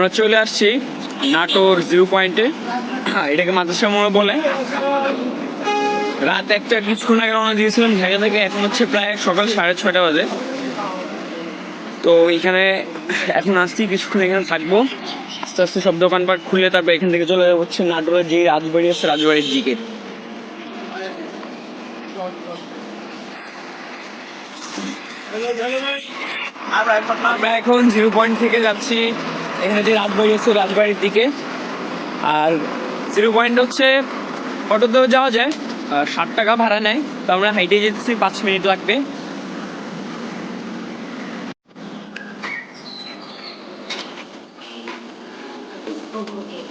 আমরা চলে আসছি নাটোর জিরো পয়েন্টে। এটাকে মাদ্রাসা মোড় বলে। রাত একটা কিছুক্ষণ আগে রওনা দিয়েছিলাম। ঢাকা থেকে এখন হচ্ছে প্রায় সকাল সাড়ে ছয়টা বাজে। তো এখানে, এখন আসছি, কিছুক্ষণ এখানে থাকব। আস্তে আস্তে সব দোকানপাট খুলে তারপর এখান থেকে চলে যাব হচ্ছে নাটোরের যে রাজবাড়ি আছে, রাজবাড়ির দিকে। আমরা এখন জিরো পয়েন্ট থেকে যাচ্ছি। এখানে যে রাজবাড়ি আছে রাজবাড়ির দিকে। আর জিরো পয়েন্ট হচ্ছে অটোতেও যাওয়া যায় আর ষাট টাকা ভাড়া নেয়। তো আমরা হাইটে যেতেছি পাঁচ মিনিট লাগবে।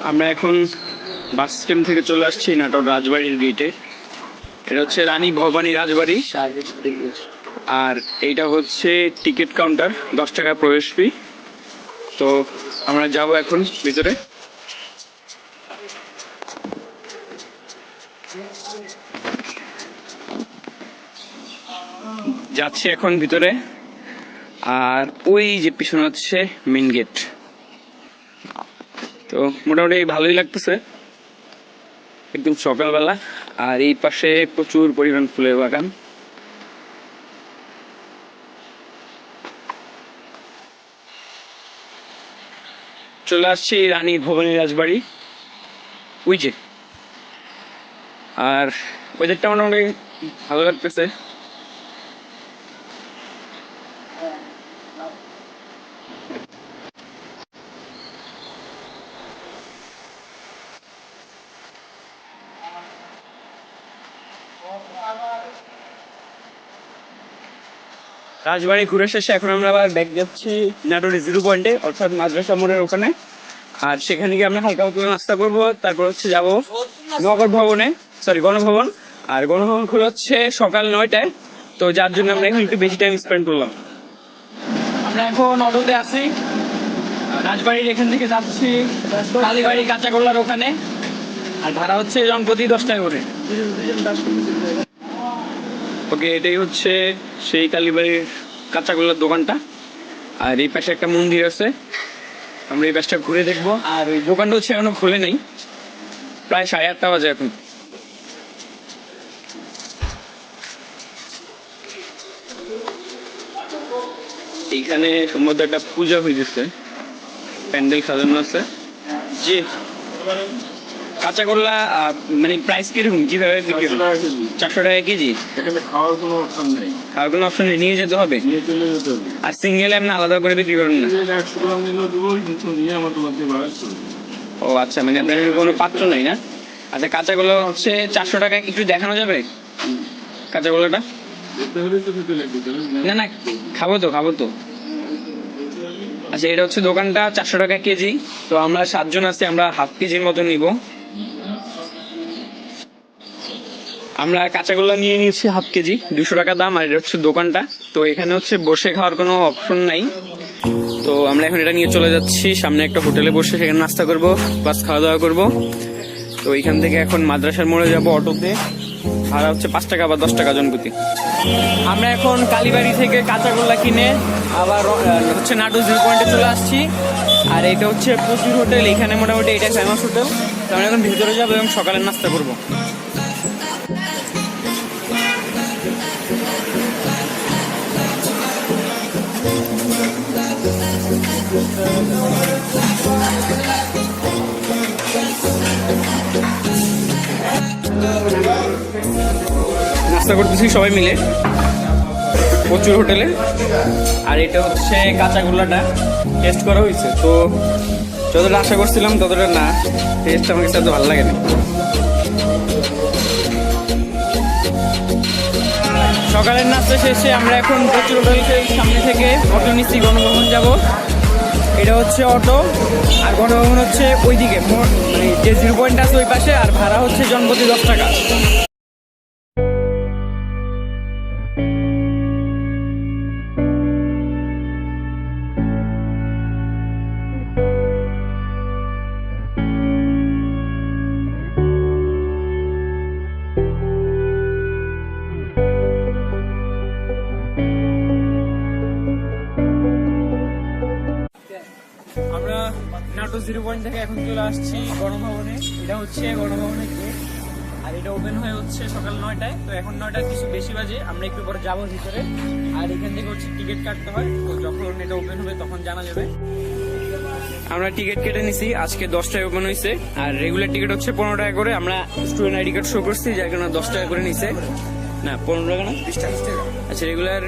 আমরা এখন বাস স্ট্যান্ড থেকে চলে আসছি নাটোর রাজবাড়ির গেটে এটা হচ্ছে রানী ভবানী রাজবাড়ি। আর এইটা হচ্ছে টিকিট কাউন্টার দশ টাকা প্রবেশ ফি তো আমরা যাব এখন ভিতরে। যাচ্ছি এখন ভিতরে। আর ওই যে পিছনে হচ্ছে মেন গেট তো মোটামুটি ভালোই লাগতেছে। একদম সকালবেলা। আর এই পাশে প্রচুর পরিমাণ ফুলের বাগান। চলে আসছি রানী ভবানী রাজবাড়ি ওই যে আর ওয়েদারটা মোটামুটি ভালো লাগতেছে। রাজবাড়ি ঘুরে শেষে এখন আমরা আবার ব্যাক যাচ্ছি নাটোরের জিরো পয়েন্টে অর্থাৎ মাদ্রাসা মোড়ের ওখানে। আর সেখানে গিয়ে আমরা হালকা হালকা নাস্তা করব, তারপর হচ্ছে যাব নগর ভবনে সরি গণভবন। আর গণভবন খুলে হচ্ছে সকাল নয়টায়, তো যার জন্য আমরা এখন একটু বেশি টাইম স্পেন্ড করলাম। আমরা এখন অটোতে আছি, রাজবাড়ির এখান থেকে যাচ্ছি, কালীবাড়ি কাঁচাগোল্লার ওখানে। আর ভাড়া হচ্ছে জনপ্রতি দশ টাকা করে। ওকে, এটাই হচ্ছে সেই কালীবাড়ির কাঁচাগোল্লার দোকানটা। আর এই পাশে একটা মন্দির আছে। আমরা এই পাশটা ঘুরে দেখব। আর ওই দোকানটা হচ্ছে এখনও খুলে নেই। প্রায় সাড়ে আটটা বাজে এখন। এইখানে সম্ভবত একটা পূজা হইতেছে। প্যান্ডেল সাজানো আছে। জি। কাঁচা করলা মানে প্রাইস কীরকম? কীভাবে বিক্রি? চারশো টাকা কেজি? এখানে খাওয়ার কোনো অপশন নেই। খাওয়ার কোনো অপশন নিয়ে যেতে হবে? নিয়ে যেতে হবে। আর সিঙ্গেল এমনি আলাদা করে বিক্রি করেন না? একশো গ্রাম নিলেও দেবো কিন্তু নিয়ে আমার তোমার দিয়ে বাড়াই চলবে ও আচ্ছা মানে আপনার কোনো পাত্র নাই না? আচ্ছা কাঁচাগুলো হচ্ছে চারশো টাকা একটু দেখানো যাবে? কাঁচাগুলোটা না না খাব তো খাব তো। আচ্ছা এটা হচ্ছে দোকানটা চারশো টাকা কেজি। তো আমরা সাতজন আছি আমরা হাফ কেজির মতো নিব। আমরা কাঁচাগোল্লা নিয়ে নিয়েছি হাফ কেজি, দুশো টাকা দাম, আর এটা হচ্ছে দোকানটা। তো এখানে হচ্ছে বসে খাওয়ার কোনো অপশন নাই। তো আমরা এখন এটা নিয়ে চলে যাচ্ছি। সামনে একটা হোটেলে বসে সেখানে নাস্তা করব প্লাস খাওয়া দাওয়া করব। তো এখান থেকে এখন মাদ্রাসার মোড়ে যাব অটোতে। ভাড়া হচ্ছে পাঁচ টাকা বা দশ টাকা জনপ্রতি। আমরা এখন কালীবাড়ি থেকে কাঁচাগোল্লা কিনে আবার হচ্ছে নাটক জিরো পয়েন্টে চলে আসছি। আর এটা হচ্ছে প্রচুর হোটেল। এখানে মোটামুটি এটা ফেমাস হোটেল। তো আমরা এখন ভিতরে যাব এবং সকালের নাস্তা করব। নাস্তা করতেছি সবাই মিলে। প্রচুর হোটেলে। আর এটা হচ্ছে কাঁচাগোল্লাটা টেস্ট করা হয়েছে, তো যতটা আশা করছিলাম ততটা না। টেস্ট আমার কাছে এত ভালো লাগে সকালের নাস্তা শেষে আমরা এখন প্রচুর সামনে থেকে অটো নিচ্ছি, গণভবন যাব। এটা হচ্ছে অটো, আর গণভবন হচ্ছে ওইদিকে মানে যে জিরো পয়েন্ট আছে ওই পাশে, আর ভাড়া হচ্ছে জনপ্রতি দশ টাকা। জিরো পয়েন্ট থেকে এখন চলে আসছি গণভবনে। এটা হচ্ছে গণভবনের গেট আর এটা ওপেন হয়ে হচ্ছে সকাল নয়টায়। তো এখন নয়টার কিছু বেশি বাজে। আমরা একটু পরে যাব ভিতরে। আর এখান থেকে হচ্ছে টিকিট কাটতে হয়। তো যখন এটা ওপেন হবে তখন জানা যাবে। আমরা টিকিট কেটে নিছি। আজকে দশটায় ওপেন হয়েছে আর রেগুলার টিকিট হচ্ছে পনেরো টাকা করে। আমরা স্টুডেন্ট আইডি কার্ড শো করছি। যার কারণে দশ টাকা করে নিছে। না পনেরো টাকা না? বিশ টাকা আচ্ছা রেগুলার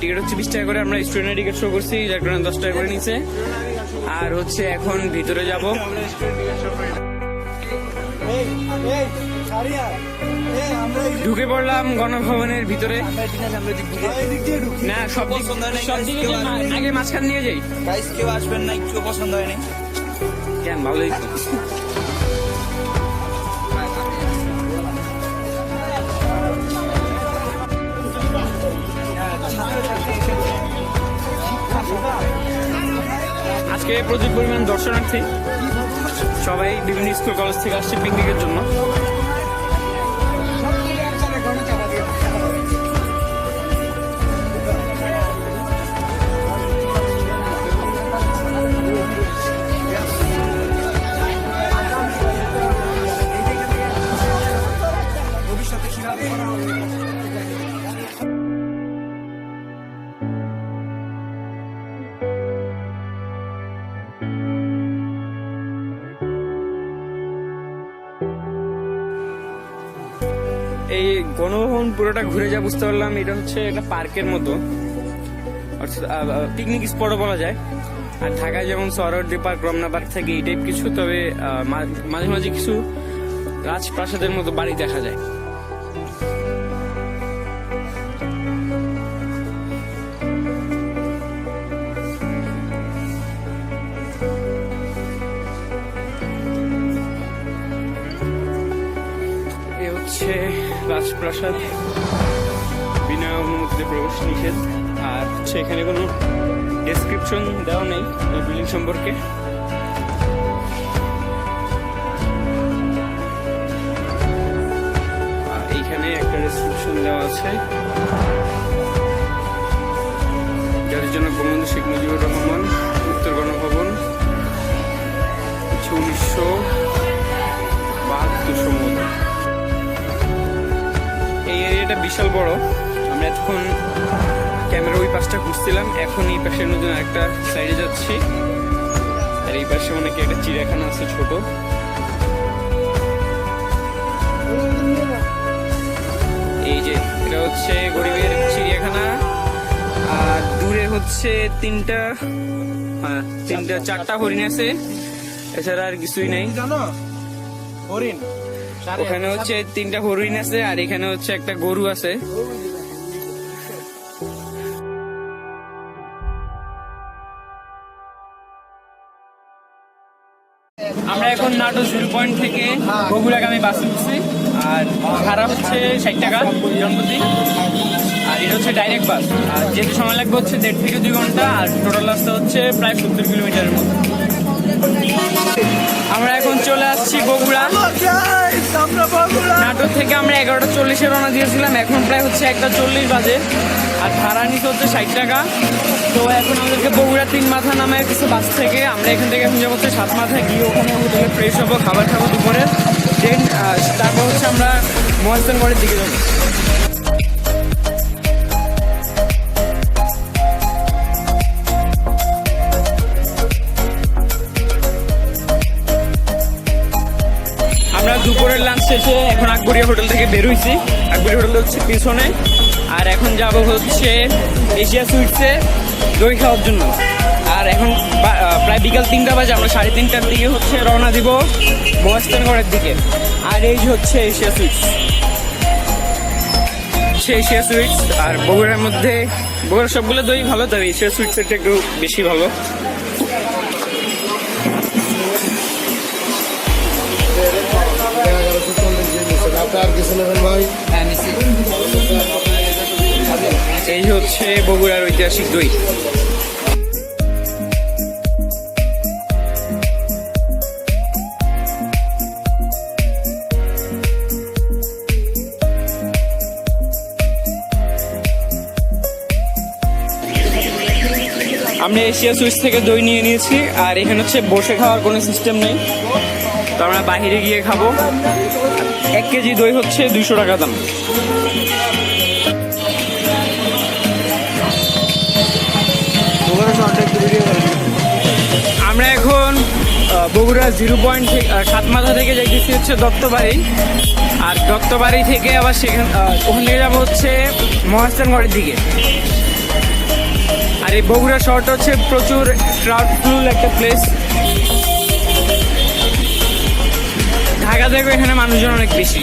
টিকিট হচ্ছে বিশ টাকা করে। আমরা স্টুডেন্ট আইডি কার্ড শো করছি। যার কারণে দশ টাকা করে নিছে। আর হচ্ছে এখন ভিতরে যাব। ঢুকে পড়লাম গণভবনের ভিতরে। না সব সব দিকে আগে মাঝখান দিয়ে যাই। কেউ আসবেন না একটু পছন্দ হয়নি। কেন ভালোই তো। আজকে প্রচুর পরিমাণ দর্শনার্থী। সবাই বিভিন্ন স্কুল কলেজ থেকে আসছে পিকনিকের জন্য। গণভবন পুরোটা ঘুরে যা বুঝতে পারলাম, এটা হচ্ছে একটা পার্কের মতো। পিকনিক স্পটও বলা যায়। আর ঢাকায় যেমন সরোয়ার্দী পার্ক, রমনা পার্ক থাকে এই টাইপ কিছু, তবে মাঝে মাঝে কিছু রাজপ্রাসাদের মতো বাড়ি দেখা যায়। হচ্ছে রাজপ্রাসাদ বিনা অনুমতিতে প্রবেশ নিষেধ। আর হচ্ছে এখানে কোনো ডেসক্রিপশন দেওয়া নেই এই বিল্ডিং সম্পর্কে। এইখানে একটা ডেসক্রিপশন দেওয়া আছে। যাদের জন্য বঙ্গবন্ধু শেখ মুজিবুর রহমান আমরা এতক্ষণ ক্যামেরা ওই পাশটা ঘুরছিলাম। এখন এই পাশে নতুন একটা সাইডে যাচ্ছি। আর এই পাশে অনেকে একটা চিড়িয়াখানা আছে ছোট। এই যে এটা হচ্ছে গরিবের চিড়িয়াখানা। আর দূরে হচ্ছে তিনটা হ্যাঁ তিনটা চারটা হরিণ আছে। এছাড়া আর কিছুই নেই। জানো? হরিণ। ওখানে হচ্ছে তিনটা হরিণ আছে আর এখানে হচ্ছে একটা গরু আছে। আমরা এখন নাটো জিরো পয়েন্ট থেকে বগুড়াগামী বাসে উঠছি। আর ভাড়া হচ্ছে ষাট টাকা জন্মদিন। আর এটা হচ্ছে ডাইরেক্ট বাস আর যেতে সময় লাগবে হচ্ছে দেড় থেকে দুই ঘণ্টা, আর টোটাল রাস্তা হচ্ছে প্রায় সত্তর কিলোমিটারের মতো। আমরা এখন চলে আসছি বগুড়া। নাটোর থেকে আমরা এগারোটা চল্লিশে রওনা দিয়েছিলাম, এখন প্রায় হচ্ছে একটা চল্লিশ বাজে। আর ভাড়া নিতে হচ্ছে ষাট টাকা। তো এখন আমাদেরকে বগুড়া তিন মাথা নামে কিছু বাস থেকে আমরা এখান থেকে এখন যাব হচ্ছে সাত মাথায়। গিয়ে ওখানে হোটেলে ফ্রেশ হব, খাবার খাব দুপুরে। দেন তারপর হচ্ছে আমরা মহাস্থানগড়ের দিকে যাব। আমরা দুপুরের লাঞ্চ শেষে এখন আকবরিয়া হোটেল থেকে বের হইছি। আকবরিয়া হোটেল হচ্ছে পিছনে। আর এখন যাব হচ্ছে এশিয়া সুইটসে দই খাওয়ার জন্য। আর এখন প্রায় বিকাল তিনটা বাজে, আমরা সাড়ে তিনটার দিকে হচ্ছে রওনা দিব মহাস্থানগড়ের দিকে। আর এই হচ্ছে এশিয়া সুইটস। হচ্ছে এশিয়া সুইটস, আর বগুড়ার মধ্যে, বগুড়ার সবগুলো দই ভালো, তবে এশিয়া সুইটস এটা একটু বেশি ভালো। আপনার কিছু নেবেন ভাই? বগুড়ার ঐতিহাসিক দই। আমরা এশিয়া সুইচ থেকে দই নিয়ে নিয়েছি, আর এখানে হচ্ছে বসে খাওয়ার কোনো সিস্টেম নেই। তো আমরা বাইরে গিয়ে খাব। এক কেজি দই হচ্ছে দুশো টাকা দাম। বগুড়া জিরো পয়েন্ট সাতমাথা থেকে যাইতেছি হচ্ছে দত্তবাড়ি। আর দত্তবাড়ি থেকে আবার সেখান ওখান থেকে যাব হচ্ছে মহাস্থানগড়ের দিকে। আর এই বগুড়া শহরটা হচ্ছে প্রচুর ক্রাউডফুল একটা প্লেস ঢাকা থেকে এখানে মানুষজন অনেক বেশি।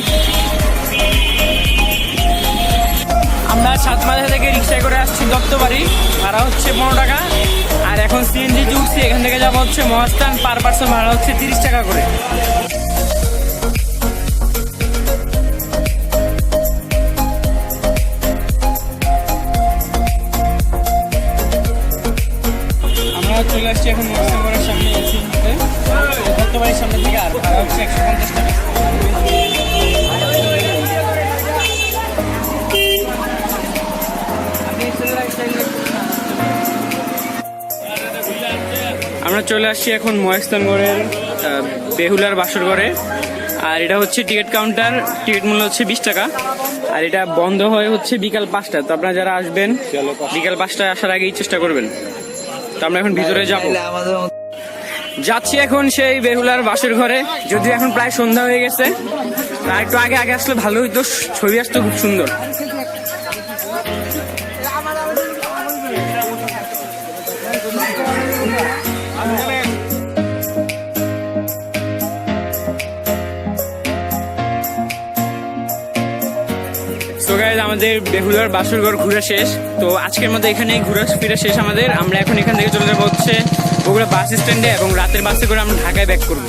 আমরা সাতমাথা থেকে রিক্সায় করে আসছি দত্তবাড়ি। ভাড়া হচ্ছে পনেরো টাকা। আর এখন সিএনজি উঠছি, এখান থেকে যাব হচ্ছে মহাস্থান, পার পার্সন ভাড়া হচ্ছে তিরিশ টাকা করে। আমরা চলে আসছি এখন মহাস্থানগড়ের সামনে এসি দত্তবাড়ির সামনে থেকে আর ভাড়া হচ্ছে একশো পঞ্চাশ টাকা। আমরা চলে আসছি এখন মহেস্তানগড়ের বেহুলার বাসর ঘরে। আর এটা হচ্ছে টিকিট কাউন্টার, টিকিট মূল্য হচ্ছে বিশ টাকা। আর এটা বন্ধ হয় হচ্ছে বিকাল পাঁচটা। তো আপনারা যারা আসবেন, বিকাল পাঁচটায় আসার আগেই চেষ্টা করবেন। তো আমরা এখন ভিতরে যাব। যাচ্ছি এখন সেই বেহুলার বাসের ঘরে। যদিও এখন প্রায় সন্ধ্যা হয়ে গেছে। আর একটু আগে আগে আসলে ভালো হইতো ছবি আসতো খুব সুন্দর। তো গাইজ আমাদের বেহুলার বাসরঘর ঘুরে শেষ। তো আজকের মতো এখানেই ঘুরে ফিরে শেষ আমাদের। আমরা এখন এখান থেকে চলে যাব হচ্ছে বগুড়া বাস স্ট্যান্ডে এবং রাতের বাসে করে আমরা ঢাকায় ব্যাক করব।